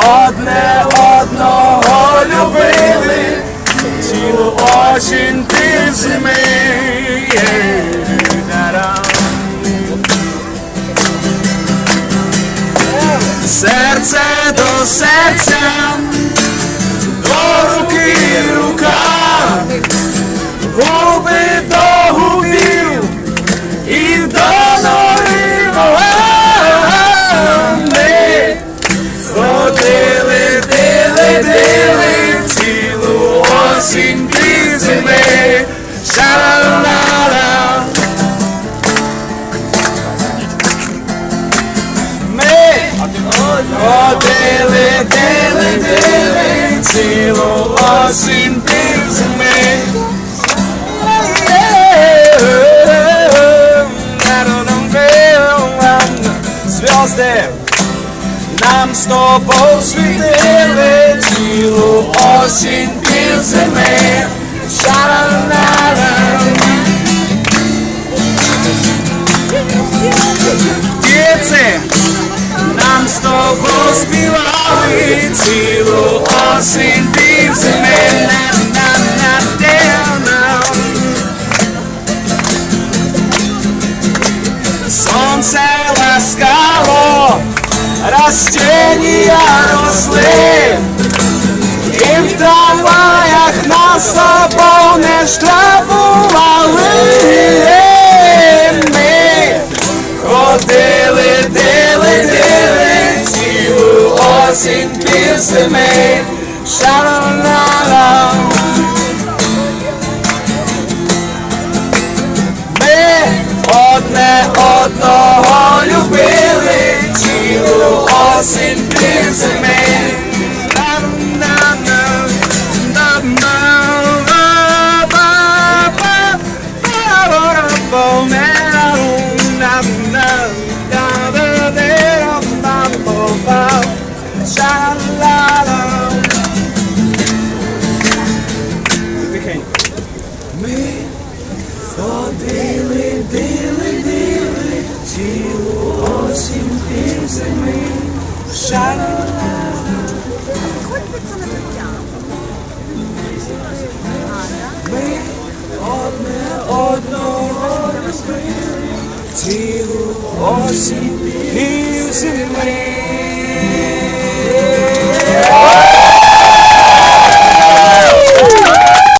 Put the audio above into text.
одне одного любили, тіло осінь ти зими. Серце до серця, до ходили, дили, дили, цілу осінь дві зими. Звезди нам з тобою світили цілу осінь пів співали цілу осінь пів зими. На-на-на-на-на. Сонце ласкаво, растения росли, і в трамваях нас собою не штрафували. Осінь пів зими. Ша-ла-ла-ла. Ми одне одного дили, дили, цілу осінь пів зими. Шара. Ми одне одного розбили, цілу осінь пів зими.